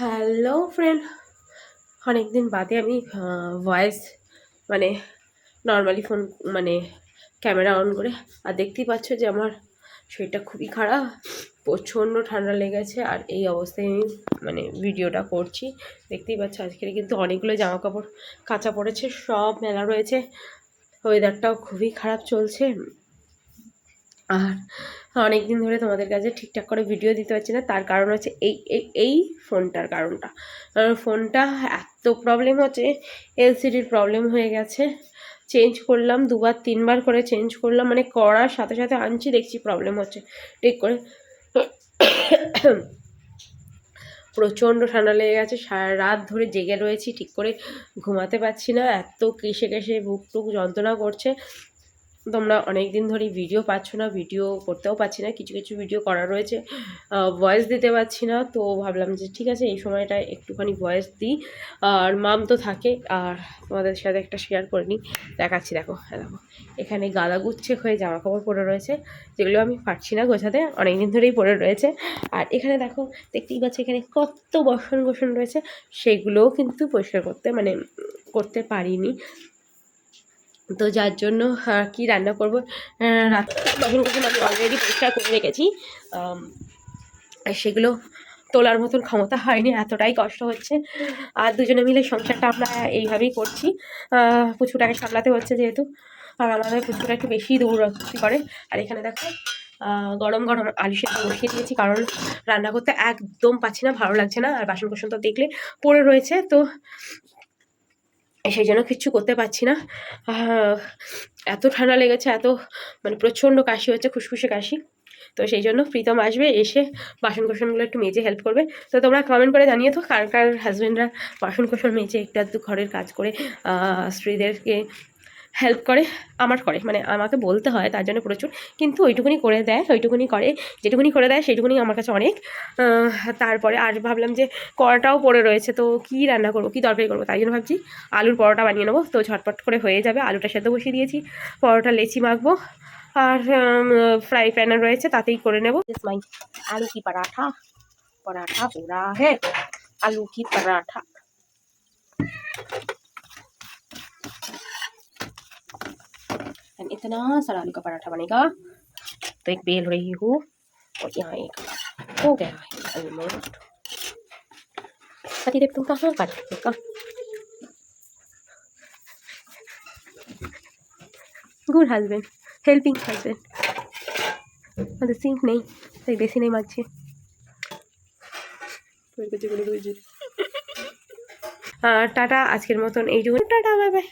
Hello friend অনেক দিন বাদে আমি ভয়েস মানে নর্মালি ফোন মানে ক্যামেরা অন করে, আর দেখতেই পাচ্ছ যে আমার শরীরটা খুবই খারাপ, প্রচণ্ড ঠান্ডা লেগেছে, আর এই অবস্থায় আমি মানে ভিডিওটা করছি। দেখতেই পাচ্ছ আজকের কিন্তু অনেকগুলো জামা কাপড় কাঁচা পড়েছে, সব মেলা রয়েছে ওয়েদারটাও খুবই খারাপ চলছে। আর অনেক দিন ধরে তোমাদের কাছে ঠিকঠাক করে ভিডিও দিতে পারছি না। তার কারণ হচ্ছে এই, এই- ফোনটার কারণটা। কারণ ফোনটা এত প্রবলেম হচ্ছে এলসিডির প্রবলেম হয়ে গেছে। চেঞ্জ করলাম, দুবার, তিনবার করে চেঞ্জ করলাম মানে করার সাথে সাথে আনছি, দেখছি প্রবলেম হচ্ছে। ঠিক করে প্রচণ্ড ঠান্ডা লেগে গেছে, সারা রাত ধরে জেগে রয়েছি, ঠিক করে ঘুমাতে পারছি না। এত কেসে কেসে বুক টুক যন্ত্রণা করছে। তোমরা অনেক দিন ধরেই ভিডিও পাচ্ছ না ভিডিও করতেও পারছি না, কিছু কিছু ভিডিও করা রয়েছে। ভয়েস দিতে পারছি না, তো ভাবলাম যে ঠিক আছে, এই সময়টা একটুখানি ভয়েস দিই। আর মাম তো থাকে, আর তোমাদের সাথে একটা শেয়ার করে নিই। দেখাচ্ছি, দেখো হ্যাঁ দেখো। এখানে গাদা গুচ্ছে হয়ে জামা কাপড় পরে রয়েছে, যেগুলো আমি পারছি না গোছাতে অনেক দিন ধরেই পরে রয়েছে। আর এখানে দেখো, দেখতেই পাচ্ছি এখানে কত বসন গোসন রয়েছে, সেগুলোও কিন্তু পরিষ্কার করতে মানে করতে পারিনি। তো যার জন্য কি রান্না করব? আহ, রাত বাসন কুসন আমি অলরেডি পরিষ্কার করে রেখেছি। সেগুলো তোলার মতন ক্ষমতা হয়নি এতটাই কষ্ট হচ্ছে। আর দুজনে মিলে সংসারটা আমরা এইভাবেই করছি। আহ, পুচকুটাকে সামলাতে হচ্ছে যেহেতু। আর আমাদের পুচকুটা একটু বেশি দৌড়াদৌড়ি করে। আর এখানে দেখো গরম গরম আলু সেদ্ধ বসিয়ে দিয়েছি কারণ রান্না করতে একদম পাচ্ছি না ভালো লাগছে না। আর বাসন কোসন তো দেখলে পড়ে রয়েছে। তো সেই জন্য কিচ্ছু করতে পারছি না। এত ঠান্ডা লেগেছে, এত মানে প্রচণ্ড কাশি হচ্ছে খুশখুশে কাশি। তো সেই জন্য প্রীতম আসবে, এসে বাসন কোসনগুলো একটু মেজে হেল্প করবে। তো তোমরা কমেন্ট করে জানিয়ে তো কার কার হাজব্যান্ডরা বাসন কোসন মেজে একটু আধটু ঘরের কাজ করে স্ত্রীদেরকে হেল্প করে, আমার করে মানে আমাকে বলতে হয় তার জন্য প্রচুর। কিন্তু ওইটুকুনি করে দেয়, ওইটুকুনি করে, যেটুকুনি করে দেয় সেইটুকুনি আমার কাছে অনেক। তারপরে আর ভাবলাম যে কড়াটাও পড়ে রয়েছে, তো কি রান্না করব, কি তরকারি করব? তাই জন্য ভাবছি আলুর পরোটা বানিয়ে নেব। তো ঝটপট করে হয়ে যাবে, আলুটা সেদ্ধ বসিয়ে দিয়েছি, পরোটা লেচি মাখবো। আর ফ্রাই প্যান রয়েছে, তাতেই করে নেব। মাই আলু কি পরাঠা? পরাঠা পোড়া হ্যাঁ আলু কি পরাঠা? एंड इतना सारा आलू का पराठा बनेगा तो एक बेल रही हूँ और यहाँ एक हो गया है ऑलमोस्ट पतिदेव तुम कहाँ कर रहे हो गुड हस्बैंड हेल्पिंग हस्बैंड আমাদের সিঙ্ক নেই তাই বেশি নেই মাঝছে তোর কাছে বলে দিয়েছি টাটা আজকের মতন এইটুকু টাটা বাই বাই